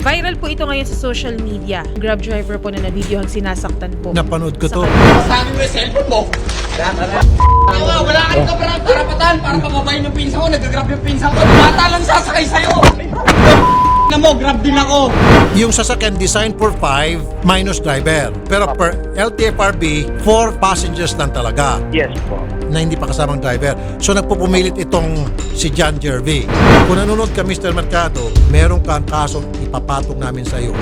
Viral po ito ngayon sa social media. Grab driver po na na-videohang sinasaktan po. Napanood ko to. Sabi mo yung cellphone mo. Wala, wala ka rin kapara- karapatan para pababayin yung pinsa ko. Nagagrab yung pinsa ko. Bata lang sasakay sa'yo. Na mo, grab din ako. Yung sasakyan designed for 5 minus driver. Pero per LTFRB, 4 passengers lang talaga Yes po. Na hindi pa kasamang driver. So nagpupumilit itong si John Jervy. Kung nanonood ka Mr. Mercado, meron kang kasong ipapatong namin sa iyo.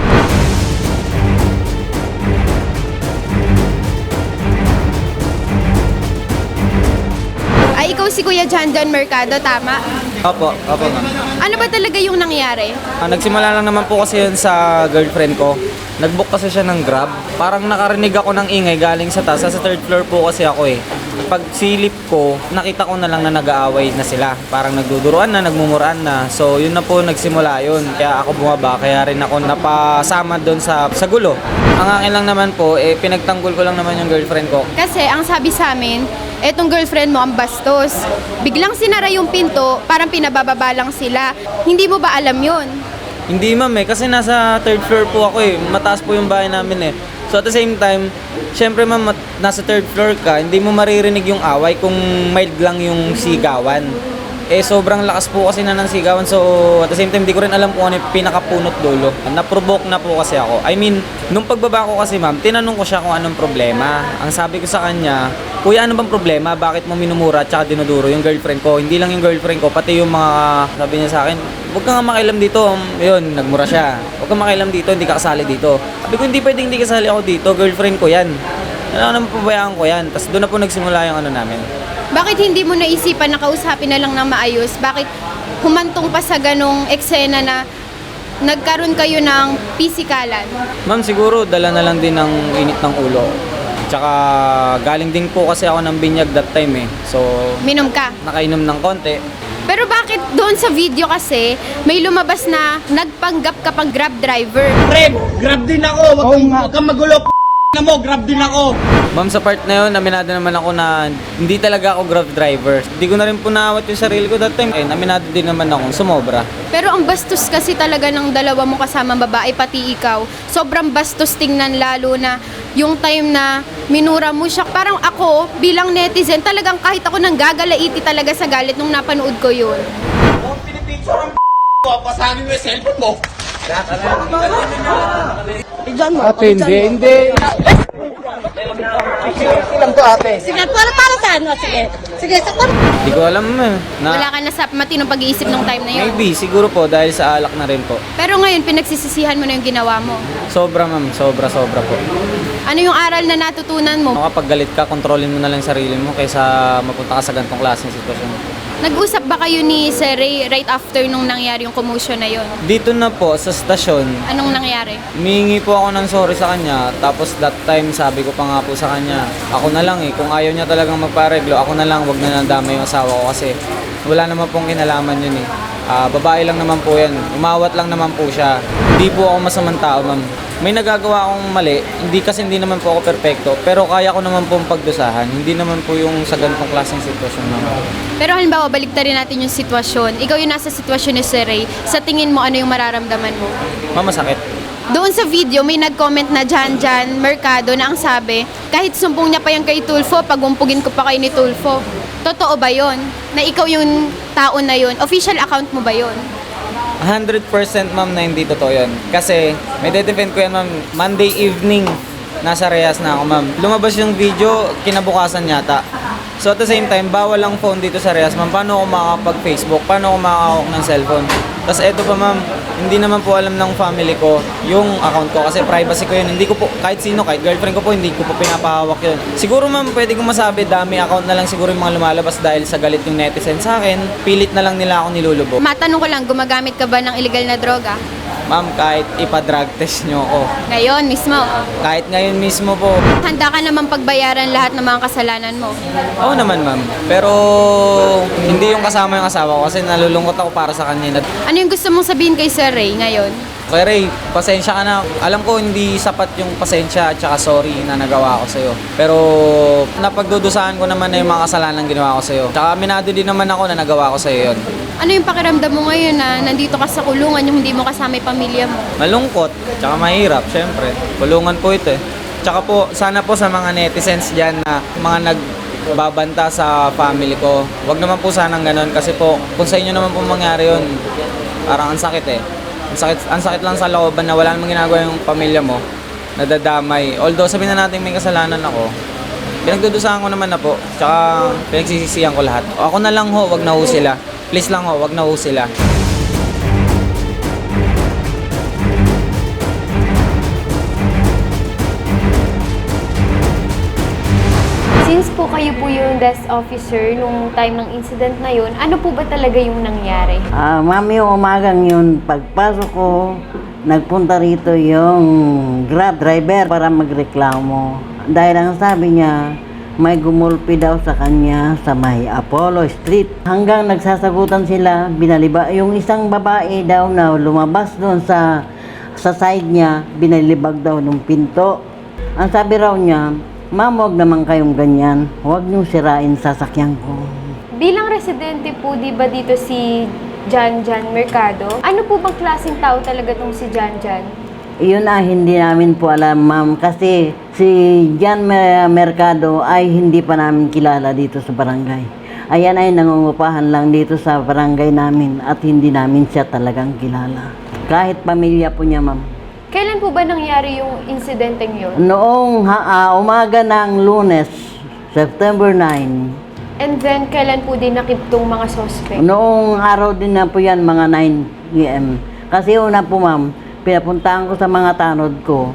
Ay, ikaw si Kuya John John Mercado, tama? Opo, opo ma'am. Ano ba talaga yung nangyari? Ah, nagsimula lang naman po kasi yun sa girlfriend ko. Nagbook kasi siya ng Grab. Parang nakarinig ako ng ingay galing sa taas. Sa third floor po kasi ako eh. Pag silip ko, nakita ko na lang na nag-aaway na sila. Parang nagduduruan na, nagmumuraan na. So yun na po nagsimula yun. Kaya ako bumaba, kaya rin ako napasama doon sa, sa gulo. Ang akin lang naman po, eh, pinagtanggol ko lang naman yung girlfriend ko. Kasi ang sabi sa amin, etong girlfriend mo ang bastos. Biglang sinara yung pinto, parang pinabababa lang sila. Hindi mo ba alam yun? Hindi ma'am eh, kasi nasa third floor po ako eh. Mataas po yung bahay namin eh. So at the same time, syempre ma'am, nasa third floor ka, hindi mo maririnig yung away kung mild lang yung sigawan. Eh sobrang lakas po kasi na ng sigawan so at the same time hindi ko rin alam kung ano yung pinakapunot dulo. Na-provoke na po kasi ako. I mean, nung pagbaba ko kasi ma'am, tinanong ko siya kung anong problema. Ang sabi ko sa kanya, Kuya, ano bang problema? Bakit mo minumura at saka dinuduro yung girlfriend ko? Hindi lang yung girlfriend ko, pati yung mga, sabi niya sa akin, huwag kang nga makialam dito. Yun, nagmura siya. Huwag kang makialam dito, hindi ka kasali dito. Sabi ko, hindi pwedeng hindi kasali ako dito, girlfriend ko yan. Ano naman pabayaan ko yan. Tapos doon na po nagsimula yung ano namin. Bakit hindi mo naisipan na kausapin na lang ng maayos? Bakit humantong pa sa ganong eksena na nagkaroon kayo ng pisikalan? Ma'am, siguro dala na lang din ng init ng ulo. Tsaka galing din po kasi ako ng binyag that time eh. So, Minom ka. nakainom ng konti. Pero bakit doon sa video kasi may lumabas na nagpanggap ka pang grab driver? Pre, grab din ako. Wag kang, kang magulo. Na mo, grab din ako. Ma'am, sa part na yun, aminado naman ako na hindi talaga ako grab driver. Hindi ko na rin po naawat yung sarili ko that time. Eh, aminado din naman ako, sumobra. Pero ang bastos kasi talaga ng dalawa mo kasamang babae, pati ikaw. Sobrang bastos tingnan lalo na yung time na minura mo siya. Parang ako, bilang netizen, talagang kahit ako nang gagalaiti talaga sa galit nung napanood ko yun. Kung pinipicture ang ko, pasabi mo yung cellphone mo. Ate, hindi, hindi. Sige, para para sa ano? Sige. Sige, sa Hindi ko alam eh. Na, Wala ka na sa matinong pag-iisip nung time na yun. Maybe, siguro po dahil sa alak na rin po. Pero ngayon, pinagsisisihan mo na yung ginawa mo. Sobra ma'am, sobra sobra po. Ano yung aral na natutunan mo? Kapag galit ka, kontrolin mo na lang yung sarili mo kaysa mapunta ka sa ganitong klaseng sitwasyon. Nag-usap ba kayo ni Sir Ray right after nung nangyari yung commotion na yun? Dito na po sa stasyon, Anong nangyari? Humingi po ako ng sorry sa kanya. Tapos that time, sabi ko pa nga po sa kanya, ako na lang eh. Kung ayaw niya talagang magpareglo, ako na lang, wag na nadama yung asawa ko kasi wala naman pong kinalaman yun eh. Ah, babae lang naman po yan. Umawat lang naman po siya. Hindi po ako masamang tao, ma'am. May nagagawa akong mali. Hindi kasi hindi naman po ako perpekto. Pero kaya ko naman pong pagdusahan. Hindi naman po yung sa ganitong klaseng sitwasyon, ma'am. Pero halimbawa, baliktarin natin yung sitwasyon. Ikaw yung nasa sitwasyon ni Sir Ray. Sa tingin mo, ano yung mararamdaman mo? Ma'am, masakit. Doon sa video, may nag-comment na Jan Jan Mercado na ang sabi, kahit sumbong niya pa yung kay Tulfo, pagumpugin ko pa kayo ni Tulfo. Totoo ba yon? Na ikaw yung tao na yon? Official account mo ba yon? 100% ma'am na hindi totoo yun. Kasi may de-defend ko yan ma'am. Monday evening, nasa Reyes na ako ma'am. Lumabas yung video, kinabukasan yata. So at the same time, bawal ang phone dito sa Reyes ma'am. Paano ako makakapag-Facebook? Paano ako makakahawak ng cellphone? Tapos eto pa ma'am, hindi naman po alam ng family ko yung account ko kasi privacy ko yun. Hindi ko po, kahit sino, kahit girlfriend ko po, hindi ko po pinapahawak yun. Siguro ma'am, pwede kong masabi, dami account na lang siguro yung mga lumalabas dahil sa galit yung netizen sa akin. Pilit na lang nila ako nilulubog. Matanong ko lang, gumagamit ka ba ng illegal na droga? Ma'am, kahit ipa-drug test nyo ako, Ngayon mismo. kahit ngayon mismo po, Handa ka naman pagbayaran lahat ng mga kasalanan mo. oo naman ma'am. Pero hindi yung kasama yung asawa ko kasi nalulungkot ako para sa kanya. Ano yung gusto mong sabihin kay Sir Ray ngayon? Kaya Ray, pasensya ka na. Alam ko hindi sapat yung pasensya at saka sorry na nagawa ko sa'yo. Pero napagdudusahan ko naman na yung mga kasalanan ginawa ko sa'yo. Tsaka aminado din naman ako na nagawa ko sa'yo yun. Ano yung pakiramdam mo ngayon na nandito ka sa kulungan yung hindi mo kasama yung pamilya mo? Malungkot, tsaka mahirap, syempre. Kulungan po ito eh. Tsaka po, sana po sa mga netizens dyan na mga nagbabanta sa family ko, wag naman po sanang ganun kasi po, kung sa inyo naman po mangyari yun, parang ang sakit eh. Ang sakit, ang sakit lang sa looban na wala namang ginagawa yung pamilya mo, nadadamay. Although sabihin na natin may kasalanan ako, pinagdudusahan ko naman na po, tsaka pinagsisisihan ko lahat. Ako na lang ho, wag na ho sila. Please lang ho, wag na ho sila. Since po kayo po yung desk officer nung time ng incident na yun, ano po ba talaga yung nangyari? Ah, mami, umagang yun, pagpasok ko, nagpunta rito yung grab driver para magreklamo. Dahil ang sabi niya, may gumulpi daw sa kanya sa may Apollo Street. Hanggang nagsasagutan sila, binaliba. Yung isang babae daw na lumabas doon sa, sa side niya, binalibag daw ng pinto. Ang sabi raw niya, Ma'am, huwag naman kayong ganyan. Huwag niyong sirain sasakyan ko. Bilang residente po, di ba dito si Jan Jan Mercado? Ano po bang klaseng tao talaga tong si Jan Jan? Iyon na hindi namin po alam, ma'am. Kasi si Jan Mer- Mercado ay hindi pa namin kilala dito sa barangay. Ayan ay nangungupahan lang dito sa barangay namin at hindi namin siya talagang kilala. Kahit pamilya po niya, ma'am. Kailan po ba nangyari yung insidenteng yun? Noong ha- ah, umaga ng lunes, September 9, And then, kailan po din nakiptong mga suspect? Noong araw din na po yan, mga 9 p.m. Kasi una po ma'am, pinapuntahan ko sa mga tanod ko,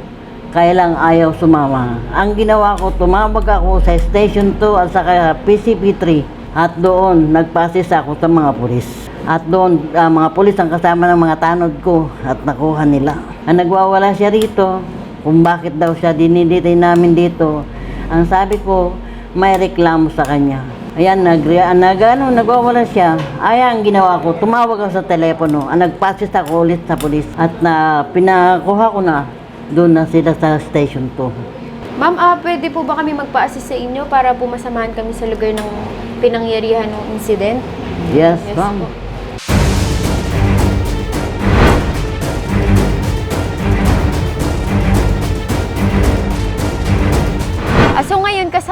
kaya lang ayaw sumama. Ang ginawa ko, tumawag ako sa Station 2 at saka PCP3 at doon nagpasis ako sa mga pulis. At doon, ah, mga pulis ang kasama ng mga tanod ko at nakuha nila. Ang nagwawala siya rito, kung bakit daw siya diniditay namin dito, ang sabi ko, may reklamo sa kanya. Ayan, nag, nag ano, nagwawala siya. Ayan, ang ginawa ko, tumawag ako sa telepono. Ang nagpasis ako ulit sa polis. At na, pinakuha ko na, doon na sila sa station 2. Ma'am, ah, pwede po ba kami magpa-assist sa inyo para po masamahan kami sa lugar ng pinangyarihan ng incident? Yes, Yes ma'am.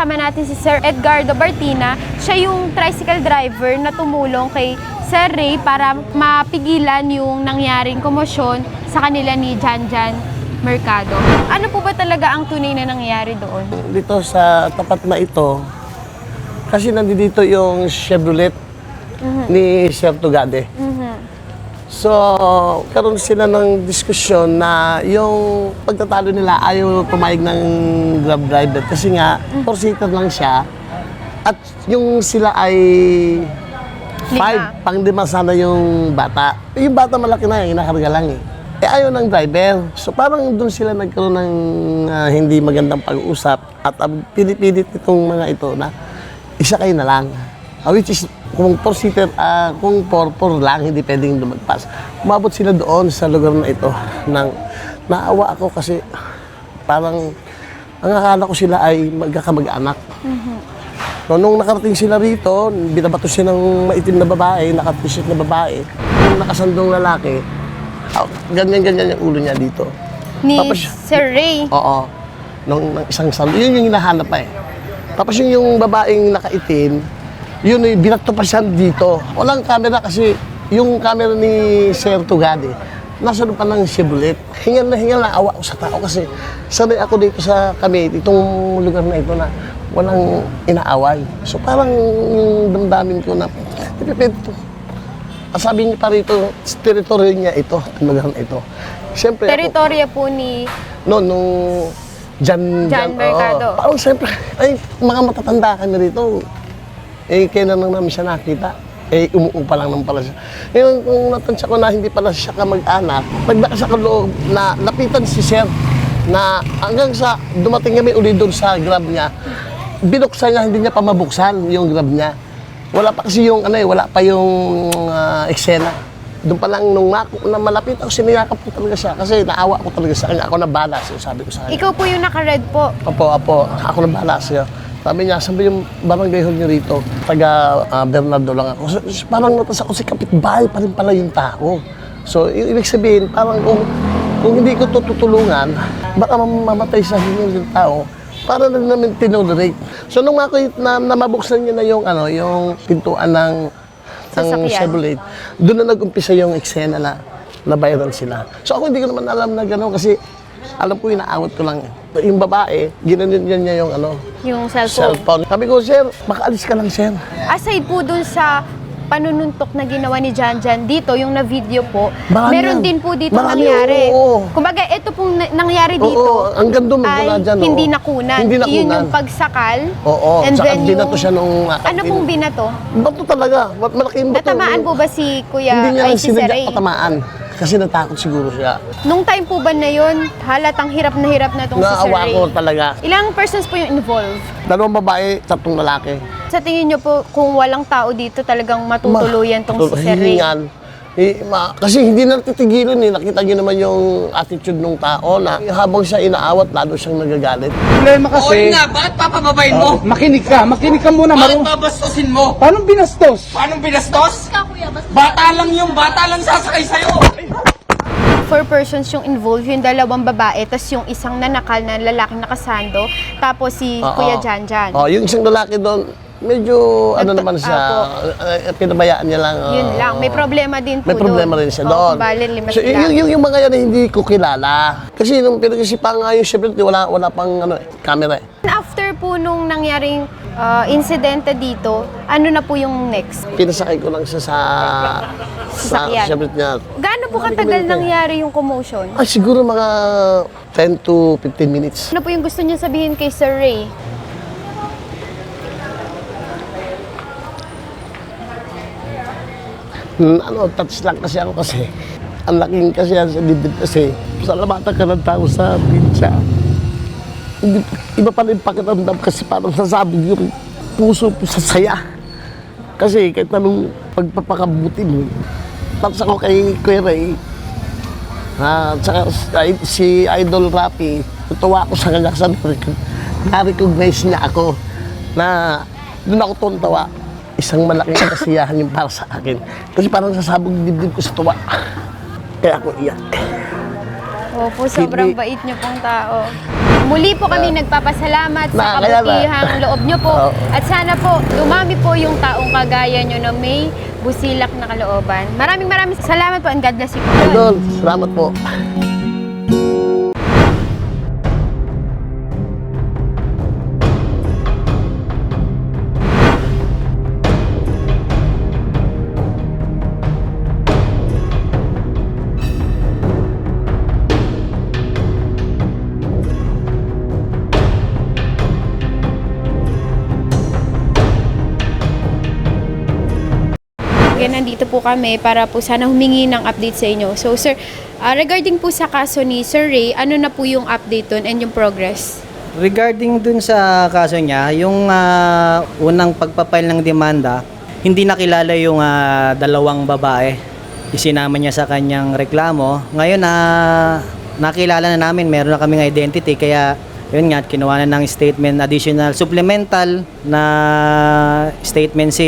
Kasama natin si Sir Edgardo Bartina. Siya yung tricycle driver na tumulong kay Sir Ray para mapigilan yung nangyaring komosyon sa kanila ni Jan Jan Mercado. Ano po ba talaga ang tunay na nangyari doon? dito sa tapat na ito, kasi nandito yung Chevrolet ni Sir Tugade. So, karoon sila ng diskusyon na yung pagtatalo nila ayaw pumayag ng grab driver kasi nga, four-seater lang siya. At yung sila ay five, pang lima sana yung bata. Yung bata malaki na, inakarga lang eh. Eh ayaw ng driver. So parang doon sila nagkaroon ng ah, hindi magandang pag-uusap at um, pinipilit itong mga ito na isa kayo na lang. Ah, which is, kung four-seater, ah, kung four-four lang, hindi pwedeng lumagpas. Umabot sila doon sa lugar na ito nang naawa ako kasi parang ang akala ko sila ay magkakamag-anak. So, nung nakarating sila rito, binabato siya ng maitim na babae, naka-t-shirt na babae. Yung nakasandong lalaki, ah, ganyan-ganyan yung ulo niya dito. Ni Tapos, Sir Ray. oo, nung, nung isang sando, yun yung hinahanap pa eh. Tapos yung, yung babaeng nakaitim, yun eh, binato pa siya dito. Walang camera kasi yung camera ni Sir Tugade, nasa doon pa ng Chevrolet. Hingal na hingal na awa ko sa tao kasi sanay ako dito sa kami, itong lugar na ito na walang inaaway. So parang yung damdamin ko na, ipipid to. Ang sabi niya pa rito, teritoryo niya ito, lugar na ito. Siyempre, Teritorya po ni no, nung Jan, Jan. Mercado. Parang siyempre, ay, mga matatanda kami rito. Eh, kailan lang namin siya nakita. Eh, umuupa lang naman pala siya. Ngayon, kung natansya ko na hindi pala siya kamag-anak, nagbaka sa kaloob na lapitan si Sir na hanggang sa dumating kami uli doon sa grab niya, binuksan niya, hindi niya pa mabuksan yung grab niya. Wala pa kasi yung ano eh, wala pa yung ah, eksena. Doon pa lang nung na, na malapit ako, siniyakap ko talaga siya kasi naawa ko talaga sa kanya. Ako na bala siya, sabi ko sa kanya. Ikaw po yung naka-red po. Apo, apo, ako na bahala sa'yo. Sabi niya, sabi yung barangay hall niyo rito, taga ah, Bernardo lang ako. So, parang natas ako si kapitbahay pa rin pala yung tao. So, i- ibig sabihin, parang kung, kung hindi ko tutulungan, baka mam- mamatay sa hinyo yung tao, para na namin tinolerate. So, nung ako na, na mabuksan niya na yung, ano, yung pintuan ng, ng. Chevrolet, doon na nag-umpisa yung eksena na na viral sila. So ako hindi ko naman alam na gano'n kasi alam ko inaawat ko lang. Yung babae, ginanon niya yung ano, Yung cellphone. cellphone. Sabi ko, sir, makaalis ka lang, sir. Aside po dun sa panununtok na ginawa ni Jan Jan dito, yung na-video po, Marami meron yan. din po dito Marami, nangyari. oo. Kumbaga, ito pong na- nangyari dito Oo, hanggang doon ay wala dyan, oo. hindi nakunan. Hindi Yun nakunan. yung pagsakal. Oo, and tsaka then binato yung... siya nung... Ano pong binato? Bato talaga. Mat- Malaking bato. Natamaan po ba si Kuya Hindi niya ay lang si Sir sinadya Ray? patamaan. Kasi natakot siguro siya. Nung time po ba na yun, halatang hirap na hirap na itong si Sir Naawa Ray. ko talaga. Ilang persons po yung involved? Dalawang babae, tatlong lalaki. Sa tingin nyo po, kung walang tao dito, talagang matutuluyan tong si Sir Ray? Hihingan. Eh, ma- kasi hindi na titigilan eh. Nakita niyo naman yung attitude ng tao na habang siya inaawat, lalo siyang nagagalit. Problema Oo kasi, nga, bakit papababayin mo? oh, makinig ka, makinig ka muna, Bakit marunong. babastusin mo? Paano binastos? Paano binastos? Bata lang yung bata lang sasakay sa'yo. four persons yung involved, yung dalawang babae, tas yung isang nanakal na lalaking nakasando, tapos si Oo. Kuya Janjan. Oh, yung isang lalaki doon, medyo ano naman siya, eh, pinabayaan niya lang. oh. Yun lang, may problema din po May problema doon. rin siya Oo, doon. kung bali, lima so, yung, yung, yung mga yan na hindi ko kilala. Kasi nung pinag-isipan nga yung syempre, wala, wala pang ano, eh, camera eh. After po nung nangyaring uh, insidente dito, ano na po yung next? Pinasakay ko lang siya sa sa syempre niya. Gaano po katagal nangyari yung commotion? Ay, siguro mga 10 to 15 minutes. Ano po yung gusto niyo sabihin kay Sir Ray? Ano, touch lang kasi ako kasi. Ang laking kasi yan sa dibdib kasi. Salamatan ka ng tao sa. Hindi, iba pa rin pakiramdam kasi parang sasabog yung puso ko sa saya. Kasi kahit anong pagpapakabuti mo, tapos ako kay Kuya Ray, ah, tsaka si- Idol Rapi, tutuwa ako sa kanya sa na-recognize niya ako na doon ako tuntawa. Isang malaking kasiyahan yung para sa akin. Kasi parang sasabog dibdib ko sa tuwa. Kaya ako iyak. Opo, sobrang Hindi. bait niyo pong tao. Muli po kami nagpapasalamat sa kabutihang loob niyo po. Oo. At sana po, dumami po yung taong kagaya niyo na may busilak na kalooban. Maraming maraming salamat po and God bless you po. Idol, salamat po. Po kami para po sana humingi ng update sa inyo. So sir, ah, regarding po sa kaso ni Sir Ray, ano na po yung update dun and yung progress? Regarding dun sa kaso niya, yung ah, unang pagpapile ng demanda, hindi nakilala yung ah, dalawang babae. Isinama niya sa kanyang reklamo. Ngayon na nakilala na namin, meron na kaming identity kaya yun nga, kinuha na ng statement additional supplemental na statement si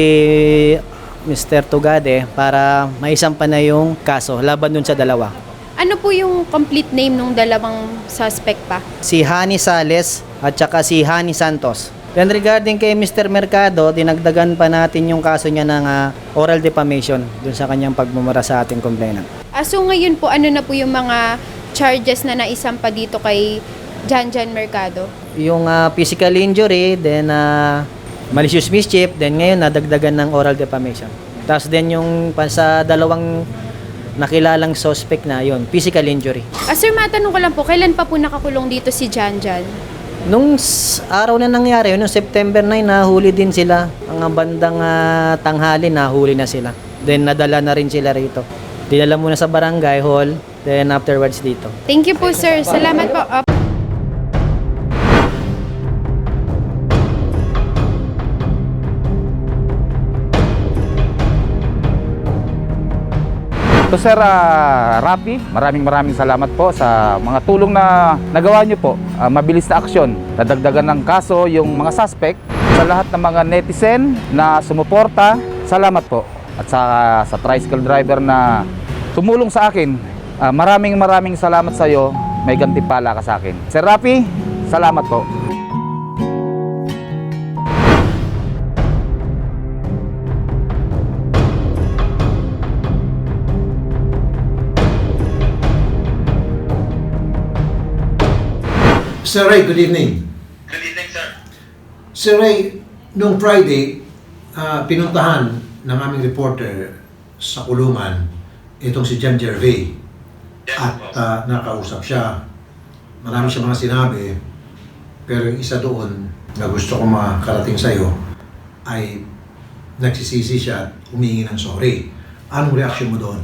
Mr. Tugade para maisampa na yung kaso laban dun sa dalawa. Ano po yung complete name ng dalawang suspect pa? si Hani Sales at saka si Hani Santos. Then regarding kay Mr. Mercado, dinagdagan pa natin yung kaso niya ng ah, oral defamation dun sa kanyang pagmumura sa ating complainant. Ah, so ngayon po, ano na po yung mga charges na naisampa dito kay Janjan Mercado? Yung ah, physical injury, then ah, malicious mischief, then ngayon nadagdagan ng oral defamation. Tapos then yung pa sa dalawang nakilalang suspect na yon physical injury. Ah, sir, matanong ko lang po, kailan pa po nakakulong dito si Janjan? Nung s- araw na nangyari, yun, nung September 9, nahuli din sila. Ang bandang ah, tanghali, nahuli na sila. Then nadala na rin sila rito. Dinala muna sa barangay hall, then afterwards dito. Thank you po, sir. Salamat po. Ah, To Sir ah, Rafi, maraming maraming salamat po sa mga tulong na nagawa niyo po. Ah, mabilis na aksyon, nadagdagan ng kaso yung mga suspect. Sa lahat ng mga netizen na sumuporta, salamat po. At sa, sa tricycle driver na tumulong sa akin, ah, maraming maraming salamat sa iyo. May gantimpala ka sa akin. Sir Rafi, salamat po. Sir Ray, good evening. Good evening, sir. Sir Ray, noong Friday, ah, pinuntahan ng aming reporter sa kulungan itong si John Gervais at ah, nakausap siya. Marami siya mga sinabi, pero yung isa doon na gusto ko makarating sa'yo ay nagsisisi siya at humingi ng sorry. Anong reaction mo doon,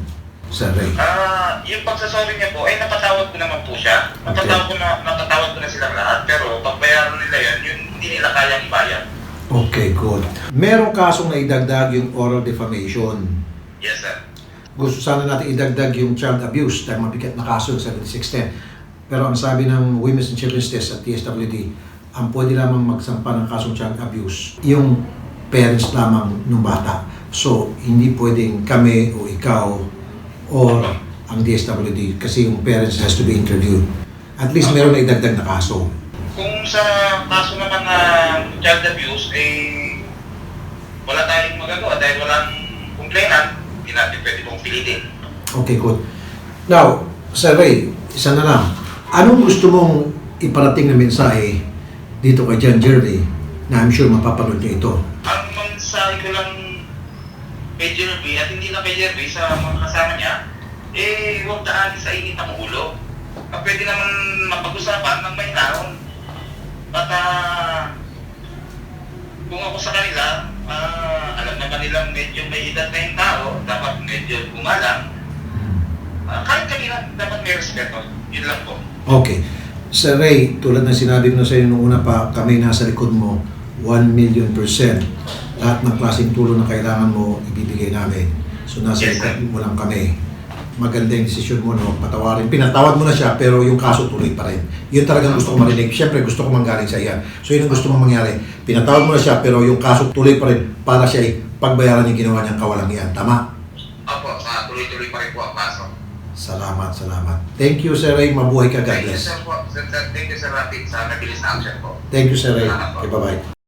Sir Ray? Ah, yung pagsasorry niya po, ay napatawad ko naman po siya. Napatawad ko na, napatawad ko na silang lahat, pero pagbayaran nila yan, yun hindi nila kayang ibayad. Okay, good. Merong kasong naidagdag yung oral defamation. Yes, sir. gusto sana natin idagdag yung child abuse dahil mabigat na kaso ng 7610. Pero ang sabi ng Women's and Children's Desk at TSWD, ang pwede lamang magsampa ng kasong child abuse, yung parents lamang ng bata. So, hindi pwedeng kami o ikaw or ang DSWD kasi yung parents has to be interviewed. At least meron na idagdag na kaso. Kung sa kaso naman na child abuse, eh, wala tayong magagawa dahil walang complainant, hindi natin pwede pong pilitin. Okay, good. Now, Sir Ray, isa na lang. Anong gusto mong iparating na mensahe dito kay John Jervy na I'm sure mapapanood niya ito? Ang mensahe ko lang kay Jerby at hindi na kay Jerby sa mga kasama niya, eh, huwag daan sa init ang ulo. Ah, pwede naman mapag-usapan ng may naon. At ah, kung ako sa kanila, ah, alam naman nilang medyo may edad na yung tao, dapat medyo gumalang. Ah, kahit kanila, dapat may respeto. Yun lang po. Okay. Sir Ray, tulad ng sinabi ko sa iyo nung una pa, kami nasa likod mo, 1 million percent. Lahat ng klaseng tulong na kailangan mo, ibibigay namin. So nasa Yes, mo lang kami. Maganda yung desisyon mo, no? Patawarin. Pinatawad mo na siya, pero yung kaso tuloy pa rin. Yun talagang gusto ko marinig. Siyempre, gusto ko manggaling sa iyan. So yun ang gusto mong mangyari. Pinatawad mo na siya, pero yung kaso tuloy pa rin para siya ay pagbayaran yung ginawa niyang kawalangian. Tama? Opo, sa tuloy-tuloy pa rin po ang pasok. Salamat, salamat. Thank you, Sir Ray. Mabuhay ka. God Thank you, bless. sir, po. Thank you, sir, Rapid, sa mabilis na action po. Thank you, Sir Ray. Okay, bye-bye.